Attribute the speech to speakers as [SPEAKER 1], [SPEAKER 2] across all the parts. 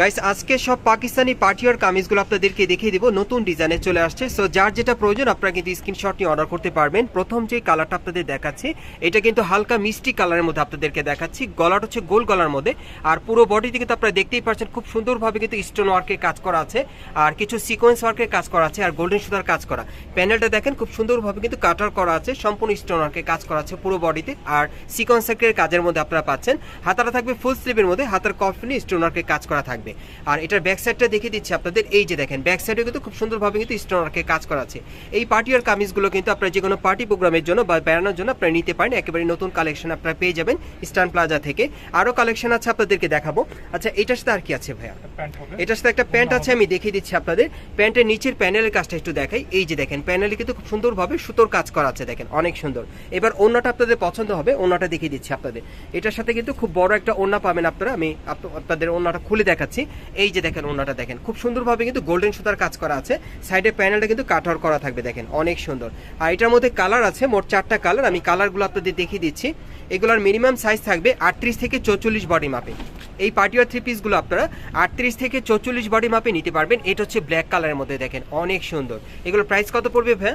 [SPEAKER 1] Guys আজকে সব পাকিস্তানি পার্টিয়ার কামিজগুলো আপনাদেরকে দেখিয়ে দিব। নতুন ডিজাইনে চলে আসছে। সো যার যেটা প্রয়োজন, আপনারা কিন্তু স্ক্রিনশট নিয়ে অর্ডার করতে পারবেন। প্রথম যে কালারটা আপনাদের দেখাচ্ছি, এটা কিন্তু হালকা মিষ্টি কালারের মধ্যে আপনাদেরকে দেখাচ্ছি। গলাটা হচ্ছে গোল গলার মধ্যে। আর পুরো বডিতে কিন্তু আপনারা দেখতেই পাচ্ছেন, খুব সুন্দরভাবে কিন্তু স্টোন ওয়ার্কের কাজ করা আছে। আর কিছু সিকোয়েন্স ওয়ার্কের কাজ করা আছে, আর গোল্ডেন সুতার কাজ করা। প্যানেলটা দেখেন, খুব সুন্দরভাবে কিন্তু কাটার করা আছে। সম্পূর্ণ স্টোন ওয়ার্কের কাজ করা আছে পুরো বডিতে আর সিকোয়েন্স কাজের মধ্যে আপনারা পাচ্ছেন, হাতাটা থাকবে ফুল স্লিভের মধ্যে। হাতার কফিনি স্টোন ওয়ার্কের কাজ করা থাকবে। আর এটার ব্যাক সাইডটা দেখিয়ে দিচ্ছি আপনাদের। এই যে দেখেন ব্যাক সাইডে কিন্তু খুব সুন্দরভাবে কিন্তু স্টোন ওয়ার্কের কাজ করা আছে। এই পার্টি আর কামিজগুলো কিন্তু আপনারা যে কোনো পার্টি প্রোগ্রামের জন্য বা বেড়ানোর জন্য আপনারা নিতে পারেন। একেবারে নতুন কালেকশন আপনারা পেয়ে যাবেন স্টান প্লাজা থেকে। আরও কালেকশন আছে আপনাদেরকে দেখাবো। আচ্ছা এটার সাথে আর কি আছে ভাইয়া? এটার সাথে একটা প্যান্ট আছে আমি দেখিয়ে দিচ্ছি আপনাদের। প্যান্টের নিচের প্যানেলের কাজটা একটু দেখাই। এই যে দেখেন প্যানেলে কিন্তু খুব সুন্দরভাবে সুতোর কাজ করা আছে দেখেন অনেক সুন্দর। এবার ওন্নাটা আপনাদের পছন্দ হবে ওন্নাটা দেখিয়ে দিচ্ছি আপনাদের। এটার সাথে কিন্তু খুব বড় একটা ওন্না পাবেন আপনারা। আমি আপ- আপনাদের ওন্নাটা খুলে দেখাচ্ছি। এই যে দেখেন ওন্নাটা দেখেন খুব সুন্দরভাবে কিন্তু গোল্ডেন সুতার কাজ করা আছে। সাইডে প্যানেলটা কিন্তু কাঠর করা থাকবে দেখেন অনেক সুন্দর। আর এটার মধ্যে কালার আছে মোট চারটা কালার আমি কালারগুলো আপনাদের দেখিয়ে দিচ্ছি। এগুলোর মিনিমাম সাইজ থাকবে আটত্রিশ থেকে চৌচল্লিশ বডি মাপে এই পার্টিওয়ার থ্রি পিসগুলো আপনারা আটত্রিশ থেকে চৌচল্লিশ বডি মাপে নিতে পারবেন। এটা হচ্ছে ব্ল্যাক কালারের মধ্যে দেখেন অনেক সুন্দর। এগুলোর প্রাইস কত পড়বে ভাই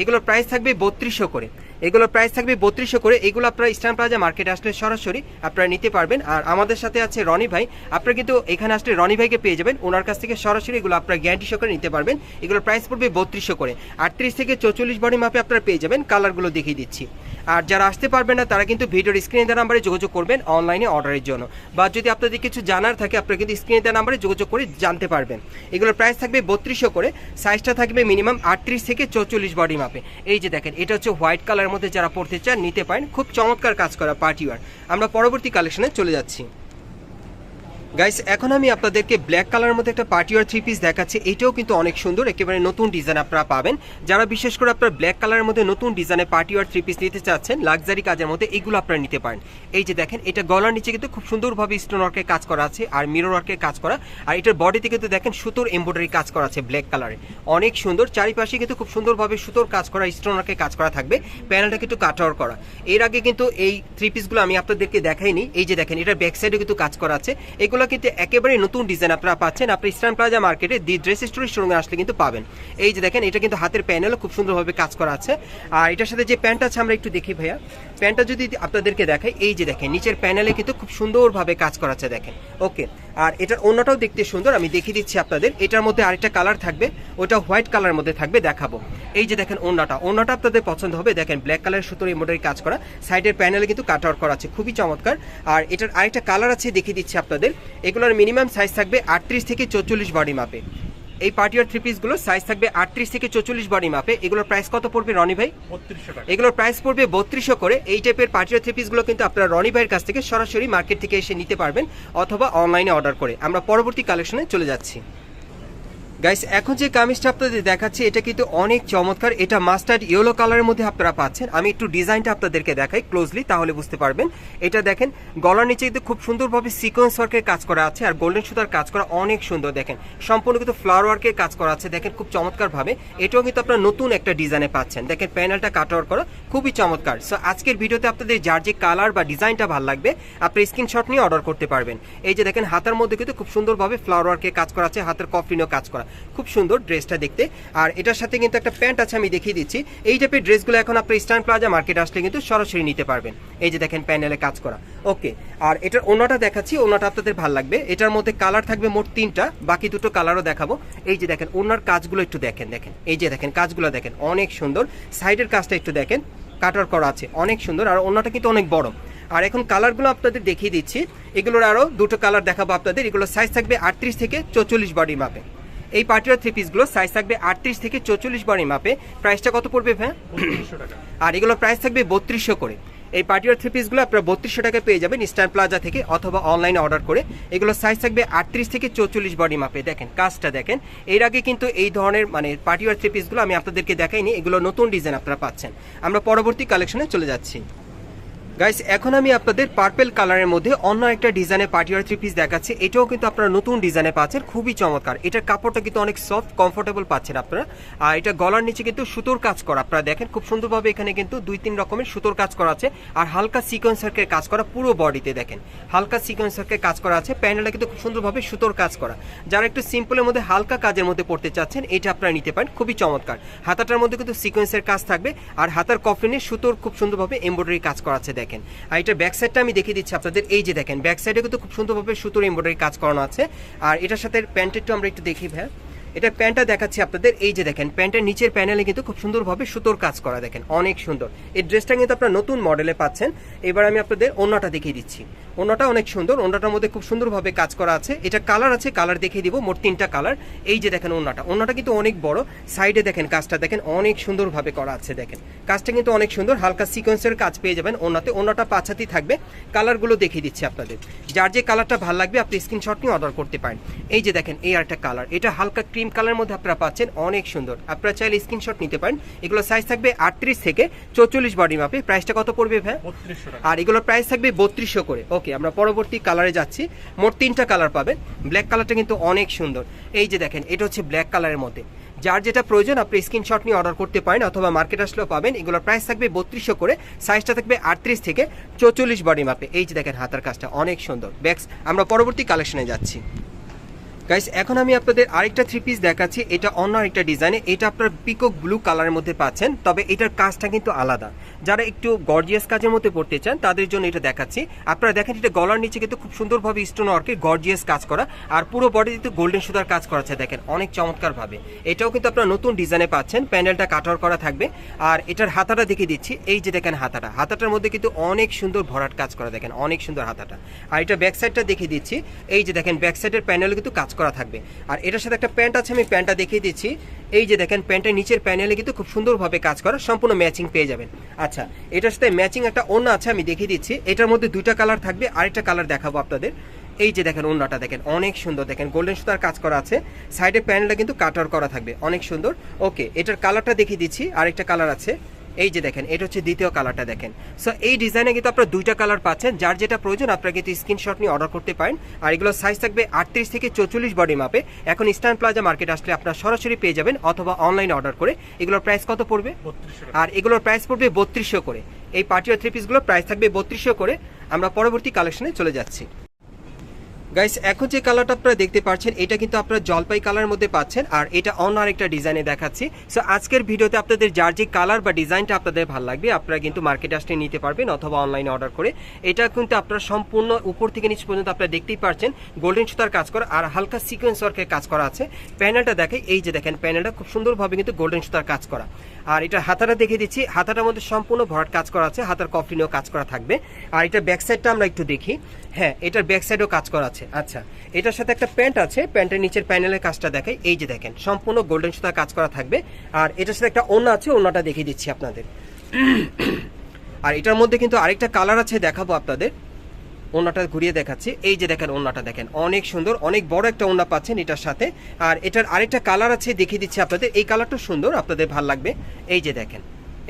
[SPEAKER 1] এগুলোর প্রাইস থাকবে বত্রিশশো করে। এগুলোর প্রাইস থাকবে বত্রিশশো করে। এগুলো আপনারা ইস্টার্ন প্লাজা মার্কেটে আসলে সরাসরি আপনারা নিতে পারবেন। আর আমাদের সাথে আছে রনি ভাই। আপনারা কিন্তু এখানে আসলে রনি ভাইকে পেয়ে যাবেন। ওনার কাছ থেকে সরাসরি এগুলো আপনারা গ্যারান্টি সহকারে নিতে পারবেন। এগুলোর প্রাইস পড়বে বত্রিশশো করে। আটত্রিশ থেকে চৌচল্লিশ বডি মাপে আপনারা পেয়ে যাবেন। কালারগুলো দেখিয়ে দিচ্ছি। আর যারা আসতে পারবেন না, তারা কিন্তু ভিডিওর স্ক্রিনে দেওয়া নাম্বারে যোগাযোগ করবেন অনলাইনে অর্ডারের জন্য। বা যদি আপনাদের কিছু জানার থাকে, আপনারা কিন্তু স্ক্রিনে দেওয়া নাম্বারে যোগাযোগ করে জানতে পারবেন। এগুলোর প্রাইস থাকবে বত্রিশশো করে। সাইজটা থাকবে মিনিমাম আটত্রিশ থেকে চৌচল্লিশ বডি মাপে এই যে দেখেন, এটা হচ্ছে হোয়াইট কালারের মধ্যে যারা পড়তে চান, নিতে পারেন। খুব চমৎকার কাজ করা পার্টি ওয়ার আমরা পরবর্তী কালেকশনে চলে যাচ্ছি। গাইস এখন আমি আপনাদেরকে ব্ল্যাক কালারের মধ্যে একটা পার্টি ওয়ার থ্রি পিস দেখাচ্ছি। এটাও কিন্তু অনেক সুন্দর, একেবারে নতুন ডিজাইন আপনারা পাবেন। যারা বিশেষ করে আপনার ব্ল্যাক কালারের মধ্যে নতুন ডিজাইনের পার্টি ওয়ার থ্রি পিস নিতে চাচ্ছেন লাক্সারি কাজের মধ্যে এগুলো আপনারা নিতে পারেন। এই যে দেখেন, এটা গলার নিচে কিন্তু খুব সুন্দরভাবে স্টোন ওয়ার্কের কাজ করা আছে আর মিরর ওয়ার্কের কাজ করা। আর এটার বডিতে কিন্তু দেখেন সুতোর এমব্রয়ডারি কাজ করা আছে ব্ল্যাক কালারে অনেক সুন্দর, চারিপাশে কিন্তু খুব সুন্দরভাবে সুতোর কাজ করা স্টোন ওয়ার্কের কাজ করা থাকবে প্যানেলটা কিন্তু কাটাওয়ার করা। এর আগে কিন্তু এই থ্রি পিসগুলো আমি আপনাদেরকে দেখাইনি। এই যে দেখেন, এটার ব্যাক সাইডে কিন্তু কাজ করা আছে। এগুলো কিন্তু একেবারে নতুন ডিজাইন আপনারা পাচ্ছেন। আপনি ইস্টার্ন প্লাজা মার্কেটে দি ড্রেস স্টোরের শোরুমে আসলে কিন্তু পাবেন। এই যে দেখেন, এটা কিন্তু হাতের প্যানেলও খুব সুন্দরভাবে কাজ করা আছে। আর এটার সাথে যে প্যান্ট আছে, আমরা একটু দেখি ভাইয়া। প্যান্টটা যদি আপনাদেরকে দেখাই, এই যে দেখেন, নিচের প্যানেলে কিন্তু খুব সুন্দরভাবে কাজ করা আছে, দেখেন। ওকে আর এটার অন্যটাও দেখতে সুন্দর, আমি দেখিয়ে দিচ্ছি আপনাদের। এটার মধ্যে আরেকটা কালার থাকবে, ওটা হোয়াইট কালার মধ্যে থাকবে, দেখাবো। এই যে দেখেন অন্যটা অন্যটা আপনাদের পছন্দ হবে, দেখেন ব্ল্যাক কালারের সুতোর এমব্রয়ডারি কাজ করা। সাইডের প্যানেলে কিন্তু কাট আউট করা আছে, খুবই চমৎকার। আর এটার আরেকটা কালার আছে, দেখিয়ে দিচ্ছি আপনাদের। এগুলোর মিনিমাম সাইজ থাকবে আটত্রিশ থেকে চৌচল্লিশ বডি মাপে এই পার্টিয়ার থ্রি পিসগুলো সাইজ থাকবে আটত্রিশ থেকে চৌচল্লিশ বডি মাপে। এগুলোর প্রাইস কত পড়বে রনি ভাই? এগুলোর প্রাইস পড়বে বত্রিশশো করে। এই টাইপের পার্টিয়ার থ্রি পিসগুলো কিন্তু আপনারা রনি ভাইয়ের কাছ থেকে সরাসরি মার্কেট থেকে এসে নিতে পারবেন অথবা অনলাইনে অর্ডার করে। আমরা পরবর্তী কালেকশনে চলে যাচ্ছি। গাইস এখন যে কামিজটা আপনাদের দেখাচ্ছি, এটা কিন্তু অনেক চমৎকার। এটা মাস্টার্ড ইয়েলো কালারের মধ্যে আপনারা পাচ্ছেন। আমি একটু ডিজাইনটা আপনাদেরকে দেখাই ক্লোজলি তাহলে বুঝতে পারবেন। এটা দেখেন, গলার নিচে কিন্তু খুব সুন্দরভাবে সিকোয়েন্স ওয়ার্কের কাজ করা আছে আর গোল্ডেন সুতার কাজ করা অনেক সুন্দর, দেখেন। সম্পূর্ণ কিন্তু ফ্লাওয়ার ওয়ার্কের কাজ করা আছে, দেখেন খুব চমৎকারভাবে। এটাও কিন্তু আপনারা নতুন একটা ডিজাইনে পাচ্ছেন। দেখেন প্যানেলটা কাটওয়ার করা খুবই চমৎকার। সো আজকের ভিডিওতে আপনাদের যার যে কালার বা ডিজাইনটা ভালো লাগবে, আপনি স্ক্রিনশট নিয়ে অর্ডার করতে পারবেন। এই যে দেখেন, হাতার মধ্যে কিন্তু খুব সুন্দরভাবে ফ্লাওয়ার ওয়ার্কের কাজ করা আছে, হাতের কফলিনও কাজ করা। খুব সুন্দর ড্রেসটা দেখতে। আর এটার সাথে কিন্তু একটা প্যান্ট আছে, আমি দেখিয়ে দিচ্ছি। এই টাইপের ড্রেসগুলো এখন আপনি ইস্টার্ন প্লাজা মার্কেট আসলে কিন্তু সরাসরি নিতে পারবেন। এই যে দেখেন প্যানেলে কাজ করা। ওকে, আর এটার ওনাটা দেখাচ্ছি, ওনাটা আপনাদের ভালো লাগবে। এটার মধ্যে কালার থাকবে মোট তিনটা, বাকি দুটো কালারও দেখাবো। এই যে দেখেন, ওনার কাজগুলো একটু দেখেন দেখেন। এই যে দেখেন, কাজগুলো দেখেন, অনেক সুন্দর। সাইডের কাজটা একটু দেখেন, কাটার করা আছে, অনেক সুন্দর। আর ওনাটা কিন্তু অনেক বড়। আর এখন কালারগুলো আপনাদের দেখিয়ে দিচ্ছি। এগুলোর আরও দুটো কালার দেখাবো আপনাদের। এগুলোর সাইজ থাকবে আটত্রিশ থেকে চৌচল্লিশ বডি মাপে এই পার্টির থ্রি পিসগুলো সাইজ থাকবে আটত্রিশ থেকে চৌচল্লিশ বডি মাপে। প্রাইসটা কত পড়বে ভ্যাঁ আর এগুলোর প্রাইস থাকবে বত্রিশশো করে। এই পার্টিওয়ার থ্রি পিসগুলো আপনারা বত্রিশশো টাকায় পেয়ে যাবেন স্টার প্লাজা থেকে অথবা অনলাইনে অর্ডার করে। এগুলো সাইজ থাকবে আটত্রিশ থেকে চৌচল্লিশ বডি মাপে। দেখেন কাজটা দেখেন। এর আগে কিন্তু এই ধরনের মানে পার্টিওয়ার থ্রি পিসগুলো আমি আপনাদেরকে দেখাইনি। এগুলো নতুন ডিজাইন আপনারা পাচ্ছেন। আমরা পরবর্তী কালেকশনে চলে যাচ্ছি। গাইস এখন আমি আপনাদের পার্পেল কালারের মধ্যে অন্য একটা ডিজাইনের পার্টিওয়ার থ্রি পিস দেখাচ্ছি। এটাও কিন্তু আপনারা নতুন ডিজাইনে পাচ্ছেন, খুবই চমৎকার। এটার কাপড়টা কিন্তু অনেক সফট কমফোর্টেবল পাচ্ছেন আপনারা। আর এটা গলার নিচে কিন্তু সুতোর কাজ করা, আপনারা দেখেন খুব সুন্দরভাবে এখানে কিন্তু দুই তিন রকমের সুতোর কাজ করা আছে। আর হালকা সিকোয়েন্সারকে কাজ করা পুরো বডিতে দেখেন। হালকা সিকোয়েন্সারকে কাজ করা আছে প্যান্ডেলটা কিন্তু খুব সুন্দরভাবে সুতোর কাজ করা। যারা একটু সিম্পলের মধ্যে হালকা কাজের মধ্যে পড়তে চাচ্ছেন, এটা আপনারা নিতে পারেন, খুবই চমৎকার। হাতাটার মধ্যে কিন্তু সিকোয়েন্সের কাজ থাকবে, আর হাতার কফিনে সুতোর খুব সুন্দরভাবে এমব্রয়ডারি কাজ করা আছে দেখেন। আর এটা ব্যাক সাইডটা আমি দেখিয়ে দিচ্ছি আপনাদের। এই যে দেখেন ব্যাক সাইডে কিন্তু খুব সুন্দরভাবে সুতোর এমব্রয়ডারি কাজ করানো আছে। আর এটার সাথে প্যান্টেরটা আমরা একটু দেখি ভাই এটা প্যান্টটা দেখাচ্ছি আপনাদের। এই যে দেখেন প্যান্টের নিচের প্যানেলে কিন্তু খুব সুন্দরভাবে সুতোর কাজ করা দেখেন। অনেক সুন্দর। এই ড্রেসটা কিন্তু আপনারা নতুন মডেলে পাচ্ছেন। এবার আমি আপনাদের অন্যটা দেখিয়ে দিচ্ছি। অন্যটা অনেক সুন্দর অন্যটার মধ্যে খুব সুন্দরভাবে কাজ করা আছে। এটা কালার আছে কালার দেখিয়ে দিব মোট তিনটা কালার এই যে দেখেন অন্যটা অন্যটা কিন্তু অনেক বড়। সাইডে দেখেন কাজটা দেখেন অনেক সুন্দরভাবে করা আছে দেখেন। কাজটা কিন্তু অনেক সুন্দর হালকা সিকোয়েন্সের কাজ পেয়ে যাবেন অন্যতে। অন্যটা পাঁচাতি থাকবে। কালারগুলো দেখিয়ে দিচ্ছি আপনাদের। যার যে কালারটা ভালো লাগবে আপনি স্ক্রিনশট নিয়ে অর্ডার করতে পারেন। এই যে দেখেন এই একটা কালার এটা হালকা ক্রিম কালার মধ্যে আপনারা পাচ্ছেন অনেক সুন্দর। আপনারা চাইলে স্ক্রিনশট নিতে পারেন। এগুলো সাইজ থাকবে আটত্রিশ থেকে চৌচল্লিশ বডি মাপে প্রাইসটা কত পড়বে ভাই আর এগুলোর প্রাইস থাকবে বত্রিশশো করে। ওকে আমরা পরবর্তী কালারে যাচ্ছি। মোট তিনটা কালার পাবেন। ব্ল্যাক কালারটা কিন্তু অনেক সুন্দর। এই যে দেখেন, এটা হচ্ছে ব্ল্যাক কালারের মধ্যে। যার যেটা প্রয়োজন, আপনি স্ক্রিনশট নিয়ে অর্ডার করতে পারেন অথবা মার্কেট আসলেও পাবেন। এগুলোর প্রাইস থাকবে বত্রিশশো করে সাইজটা থাকবে আটত্রিশ থেকে চৌচল্লিশ বডি মাপে এই যে দেখেন হাতার কাজটা, অনেক সুন্দর। ব্যাক্স আমরা পরবর্তী কালেকশনে যাচ্ছি। গাইস এখন আমি আপনাদের আরেকটা থ্রি পিস দেখাচ্ছি। এটা অন্য আরেকটা ডিজাইনে এটা আপনার পিকক ব্লু কালারের মধ্যে পাচ্ছেন, তবে এটার কাজটা কিন্তু আলাদা। যারা একটু গর্জিয়াস কাজের মধ্যে পড়তে চান, তাদের জন্য এটা দেখাচ্ছি। আপনারা দেখেন, এটা গলার নিচে কিন্তু খুব সুন্দরভাবে স্টোন ওয়ার্কের গর্জিয়াস কাজ করা। আর পুরো বডিতে গোল্ডেন সুতার কাজ করা আছে, দেখেন, অনেক চমৎকার ভাবে এটাও কিন্তু আপনারা নতুন ডিজাইনে পাচ্ছেন প্যানেলটা কাটার করা থাকবে। আর এটার হাতাটা দেখে দিচ্ছি, এই যে দেখেন হাতাটা। হাতাটার মধ্যে কিন্তু অনেক সুন্দর ভরাট কাজ করা, দেখেন, অনেক সুন্দর হাতাটা। আর এটা ব্যাক সাইডটা দেখিয়ে দিচ্ছি, এই যে দেখেন ব্যাক সাইডের প্যানেলে কিন্তু কাজ করা থাকবে। আর এটার সাথে একটা প্যান্ট আছে, আমি প্যান্টটা দেখিয়ে দিচ্ছি। এই যে দেখেন প্যান্টের নিচের প্যানেলে কিন্তু খুব সুন্দরভাবে কাজ করা, সম্পূর্ণ ম্যাচিং পেয়ে যাবেন। আচ্ছা এটার সাথে ম্যাচিং একটা অন্য আছে, আমি দেখিয়ে দিচ্ছি। এটার মধ্যে দুইটা কালার থাকবে, আরেকটা কালার দেখাবো আপনাদের। এই যে দেখেন অন্যটা দেখেন, অনেক সুন্দর। দেখেন গোল্ডেন সুতার কাজ করা আছে। সাইডে প্যান্টটা কিন্তু কাটার করা থাকবে, অনেক সুন্দর। ওকে এটার কালারটা দেখিয়ে দিচ্ছি, আরেকটা কালার আছে। এই যে দেখেন এটা হচ্ছে দ্বিতীয় কালারটা দেখেন। সো এই ডিজাইনে কিন্তু আপনারা দুইটা কালার পাচ্ছেন যার যেটা প্রয়োজন আপনারা কিন্তু স্ক্রিনশট নিয়ে অর্ডার করতে পারেন। আর এগুলো সাইজ থাকবে আটত্রিশ থেকে চৌচল্লিশ বডি মাপে এখন ইস্টার্ন প্লাজা মার্কেট আসলে আপনারা সরাসরি পেয়ে যাবেন অথবা অনলাইনে অর্ডার করে। এগুলোর প্রাইস কত পড়বে? আর এগুলোর প্রাইস পড়বে বত্রিশশো করে। এই পার্টি পার্টিয়ার থ্রি পিসগুলোর প্রাইস থাকবে বত্রিশশো করে। আমরা পরবর্তী কালেকশনে চলে যাচ্ছি। গাইস এখন যে কালারটা আপনারা দেখতে পাচ্ছেন, এটা কিন্তু আপনারা জলপাই কালার মধ্যে পাচ্ছেন, আর এটা অন্য আরেকটা ডিজাইনে দেখাচ্ছি। সো আজকের ভিডিওতে আপনাদের যার যে কালার বা ডিজাইনটা আপনাদের ভালো লাগবে, আপনারা কিন্তু মার্কেটে আসলে নিতে পারবেন অথবা অনলাইনে অর্ডার করে। এটা কিন্তু আপনারা সম্পূর্ণ উপর থেকে নিচ পর্যন্ত আপনারা দেখতেই পাচ্ছেন গোল্ডেন সুতার কাজ করা, আর হালকা সিকোয়েন্স ওয়ার্কের কাজ করা আছে। প্যানেলটা দেখে এই যে দেখেন প্যানেলটা খুব সুন্দরভাবে কিন্তু গোল্ডেন সুতার কাজ করা। আর এটা হাতাটা দেখে দিচ্ছি, হাতাটার মধ্যে সম্পূর্ণ ভরাট কাজ করা আছে, হাতার কফলিনেও কাজ করা থাকবে। আর এটা ব্যাক সাইডটা আমরা একটু দেখি। হ্যাঁ এটার ব্যাক সাইডেও কাজ করা আছে। আচ্ছা এটার সাথে একটা প্যান্ট আছে। প্যান্টের নিচের প্যানেলের কাজটা দেখাই। এই যে দেখেন, সম্পূর্ণ গোল্ডেন সুতার কাজ করা থাকবে। আর এটার সাথে একটা ওনা আছে ওনাটা দেখিয়ে দিচ্ছি আপনাদের। আর এটার মধ্যে কিন্তু আরেকটা কালার আছে, দেখাবো আপনাদের। ওনাটা ঘুরিয়ে দেখাচ্ছি। এই যে দেখেন ওনাটা দেখেন, অনেক সুন্দর, অনেক বড় একটা ওনা পাচ্ছেন এটার সাথে। আর এটার আরেকটা কালার আছে, দেখিয়ে দিচ্ছি আপনাদের। এই কালারটা সুন্দর, আপনাদের ভালো লাগবে। এই যে দেখেন,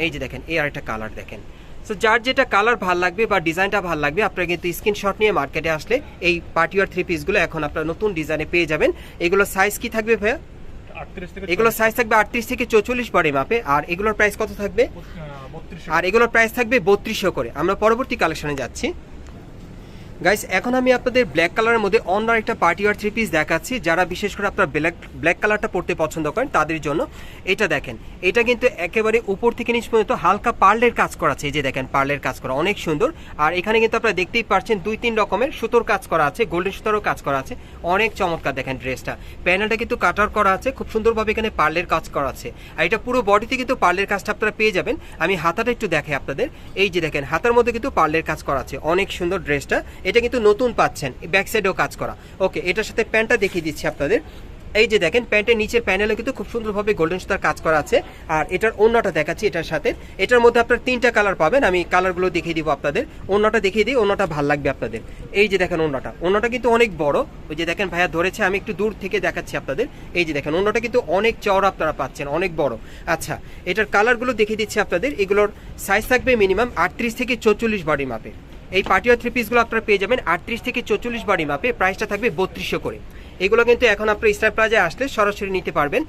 [SPEAKER 1] এই যে দেখেন, এই আরেকটা কালার দেখেন। সো যার যেটা কালার ভালো লাগবে বা ডিজাইনটা ভালো লাগবে আপনারা কিন্তু স্ক্রিনশট নিয়ে মার্কেটে আসলে এই পার্টি ওয়ার থ্রি পিসগুলো এখন আপনারা নতুন ডিজাইনে পেয়ে যাবেন। এগুলো সাইজ কি থাকবে ভাইয়া?
[SPEAKER 2] এগুলোর
[SPEAKER 1] এগুলো সাইজ থাকবে আটত্রিশ থেকে চৌচল্লিশ বডি মাপে আর এগুলোর প্রাইস কত থাকবে? আর এগুলোর প্রাইস থাকবে বত্রিশশো করে। আমরা পরবর্তী কালেকশনে যাচ্ছি। গাইস এখন আমি আপনাদের ব্ল্যাক কালারের মধ্যে অন্য একটা পার্টি আর থ্রি পিস দেখাচ্ছি, যারা বিশেষ করে আপনার ব্ল্যাক ব্ল্যাক কালারটা পড়তে পছন্দ করেন, তাদের জন্য। এটা দেখেন, এটা কিন্তু একেবারে উপর থেকে নিচ পর্যন্ত হালকা পার্লের কাজ করা আছে, এই যে দেখেন পার্লের কাজ করা, অনেক সুন্দর। আর এখানে কিন্তু আপনারা দেখতেই পাচ্ছেন দুই তিন রকমের সুতোর কাজ করা আছে গোল্ডেন সুতোরও কাজ করা আছে, অনেক চমৎকার দেখেন ড্রেসটা। প্যানেলটা কিন্তু কাটার করা আছে, খুব সুন্দরভাবে এখানে পার্লের কাজ করা আছে। আর এটা পুরো বডিতে কিন্তু পার্লের কাজটা আপনারা পেয়ে যাবেন। আমি হাতাটা একটু দেখে আপনাদের, এই যে দেখেন, হাতার মধ্যে কিন্তু পার্লের কাজ করা আছে, অনেক সুন্দর ড্রেসটা। এটা কিন্তু নতুন পাচ্ছেন ব্যাক সাইডেও কাজ করা। ওকে এটার সাথে প্যান্টটা দেখিয়ে দিচ্ছি আপনাদের। এই যে দেখেন, প্যান্টের নিচের প্যানেলে কিন্তু খুব সুন্দরভাবে গোল্ডেন সুতার কাজ করা আছে। আর এটার অন্যটা দেখাচ্ছি এটার সাথে। এটার মধ্যে আপনার তিনটা কালার পাবেন, আমি কালারগুলো দেখিয়ে দিব আপনাদের। অন্যটা দেখিয়ে দিই অন্যটা ভালো লাগবে আপনাদের। এই যে দেখেন অন্যটা অন্যটা কিন্তু অনেক বড়। ওই যে দেখেন, ভাইয়া ধরেছে, আমি একটু দূর থেকে দেখাচ্ছি আপনাদের। এই যে দেখেন অন্যটা কিন্তু অনেক চওড়া আপনারা পাচ্ছেন, অনেক বড়। আচ্ছা এটার কালারগুলো দেখিয়ে দিচ্ছি আপনাদের। এগুলোর সাইজ থাকবে মিনিমাম আটত্রিশ থেকে চৌচল্লিশ বডি মাপে এই পার্টিও থ্রি পিসগুলো আপনারা পেয়ে যাবেন আটত্রিশ থেকে চৌচল্লিশ বাড়ি মাপে প্রাইসটা থাকবে বত্রিশশো করে। এগুলো কিন্তু এখন আপনার স্টার প্লাজায় আসলে সরাসরি নিতে পারবেন।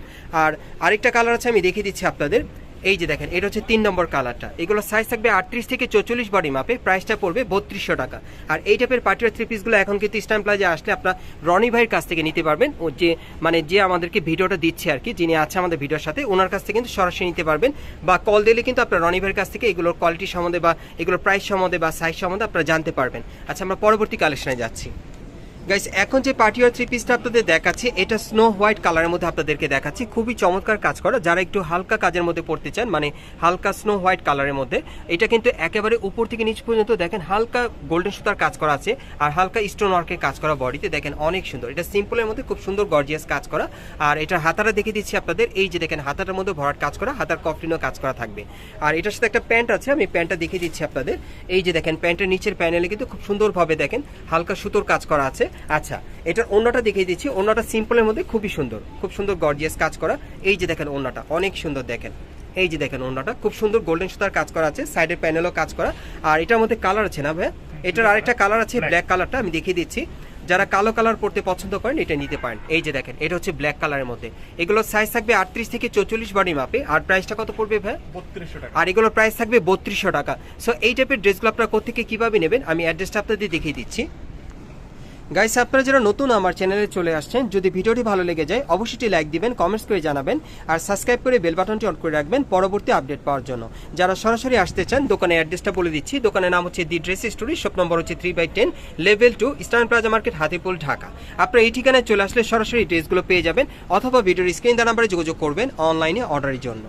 [SPEAKER 1] আর আরেকটা কালার আছে, আমি দেখিয়ে দিচ্ছি আপনাদের। এই যে দেখেন, এটা হচ্ছে তিন নম্বর কালারটা। এগুলো সাইজ থাকবে আটত্রিশ থেকে চৌচল্লিশ বডি মাপে প্রাইসটা পড়বে বত্রিশশো টাকা। আর এই টাইপের পার্টিওয়ার থ্রি পিসগুলো এখন কিন্তু ইস্টার্ন প্লাজে আসলে আপনার রনি ভাইয়ের কাছ থেকে নিতে পারবেন। ও যে মানে যে আমাদেরকে ভিডিওটা দিচ্ছে আর কি, যিনি আছে আমাদের ভিডিওর সাথে, ওনার কাছ থেকে কিন্তু সরাসরি নিতে পারবেন। বা কল দিলে কিন্তু আপনার রনি ভাইয়ের কাছ থেকে এগুলোর কোয়ালিটি সম্বন্ধে বা এগুলোর প্রাইস সম্বন্ধে বা সাইজ সম্বন্ধে আপনারা জানতে পারবেন। আচ্ছা আমরা পরবর্তী কালেকশনে যাচ্ছি। গাইস এখন যে পার্টিওয়ার থ্রি পিসটা আপনাদের দেখাচ্ছি, এটা স্নো হোয়াইট কালারের মধ্যে আপনাদেরকে দেখাচ্ছি। খুবই চমৎকার কাজ করা। যারা একটু হালকা কাজের মধ্যে পড়তে চান মানে হালকা স্নো হোয়াইট কালারের মধ্যে, এটা কিন্তু একেবারে উপর থেকে নিচ পর্যন্ত দেখেন, হালকা গোল্ডেন সুতার কাজ করা আছে, আর হালকা স্টোন ওয়ার্কের কাজ করা বডিতে দেখেন অনেক সুন্দর। এটা সিম্পলের মধ্যে খুব সুন্দর গর্জিয়াস কাজ করা। আর এটার হাতাটা দেখিয়ে দিচ্ছি আপনাদের, এই যে দেখেন হাতাটার মধ্যে ভরাট কাজ করা, হাতার কফলিনও কাজ করা থাকবে। আর এটার সাথে একটা প্যান্ট আছে, আমি প্যান্টটা দেখিয়ে দিচ্ছি আপনাদের। এই যে দেখেন প্যান্টের নিচের প্যানেলে কিন্তু খুব সুন্দরভাবে দেখেন, হালকা সুতোর কাজ করা আছে। আচ্ছা এটার অন্যটা দেখিয়ে দিচ্ছি। অন্যটা সিম্পলের মধ্যে খুবই সুন্দর। খুব সুন্দর গর্জিয়াস কাজ করা। এই যে দেখেন অন্যটা অনেক সুন্দর দেখেন। এই যে দেখেন অন্যটা খুব সুন্দর গোল্ডেন সুতার কাজ করা আছে সাইডের প্যানেলও কাজ করা। আর এটার মধ্যে কালার আছে না ভাই এটার আরেকটা কালার আছে ব্ল্যাক কালারটা আমি দেখিয়ে দিচ্ছি। যারা কালো কালার পড়তে পছন্দ করেন এটা নিতে পারেন। এই যে দেখেন এটা হচ্ছে ব্ল্যাক কালারের মধ্যে। এগুলোর সাইজ থাকবে আটত্রিশ থেকে চৌচল্লিশ বডি মাপে আর প্রাইসটা কত পড়বে ভাই
[SPEAKER 2] বত্রিশশো টাকা।
[SPEAKER 1] আর এগুলোর প্রাইস থাকবে বত্রিশশো টাকা। সো এই টাইপের ড্রেসগুলো আপনারা কোথেকে কীভাবে নেবেন? আমি অ্যাড্রেসটা আপনাদের দেখিয়ে দিচ্ছি। গাইস আপনারা যারা নতুন আমার চ্যানেলে চলে আসছেন, যদি ভিডিওটি ভালো লেগে যায়, অবশ্যই লাইক দিবেন কমেন্টস করে জানাবেন, আর সাবস্ক্রাইব করে বেল বাটনটি অন করে রাখবেন পরবর্তী আপডেট পাওয়ার জন্য। যারা সরাসরি আসতে চান, দোকানের অ্যাড্রেসটা বলে দিচ্ছি। দোকানের নাম হচ্ছে the dress story shop number হচ্ছে three by ten level two eastern plaza market Hatipul, Dhaka. আপনারা এই ঠিকানায় চলে আসলে সরাসরি ড্রেসগুলো পেয়ে যাবেন, অথবা ভিডিওর স্ক্রিন দা নাম্বারে যোগাযোগ করবেন অনলাইনে অর্ডারের জন্য।